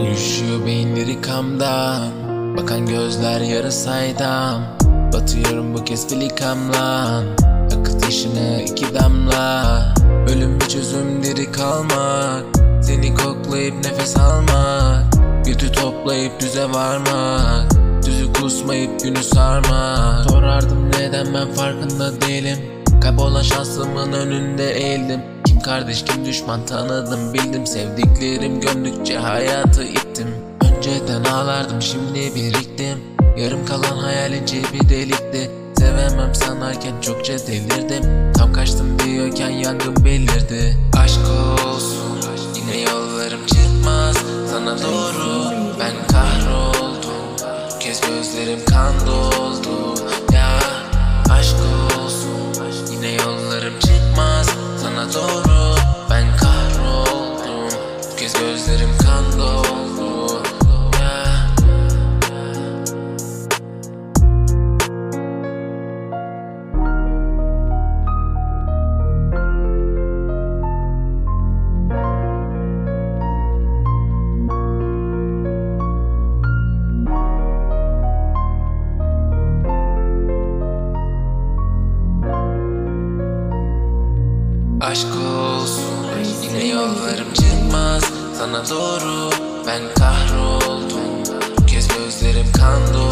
Uyuşuyor beyinleri kamdan Bakan gözler yarı saydam. Batıyorum bu kez filikamla Akıt yaşını iki damla. Ölüm bir çözüm diri kalmak Seni koklayıp nefes almak. Götü toplayıp düze varmak Düzü kusmayıp günü sarmak. Sorardım neden ben farkında değilim Kaybolan şansımın önünde eğildim kardeş kim düşman tanıdım bildim. Sevdiklerim gömdükçe hayatı ittim. Önceden ağlardım şimdi biriktim. Yarım kalan hayalin cebi delikti. Sevemem sanarken çokça delirdim. Tam kaçtım diyorken yangın belirdi. Aşk olsun yine yollarım çıkmaz. Sana doğru ben kahroldum. Bu kez gözlerim kan doldu gözlerim kan doldu Ya Aşk olsun yine yollarım çıkmaz sana doğru Ben kahroldum. Bu kez gözlerim kan doldu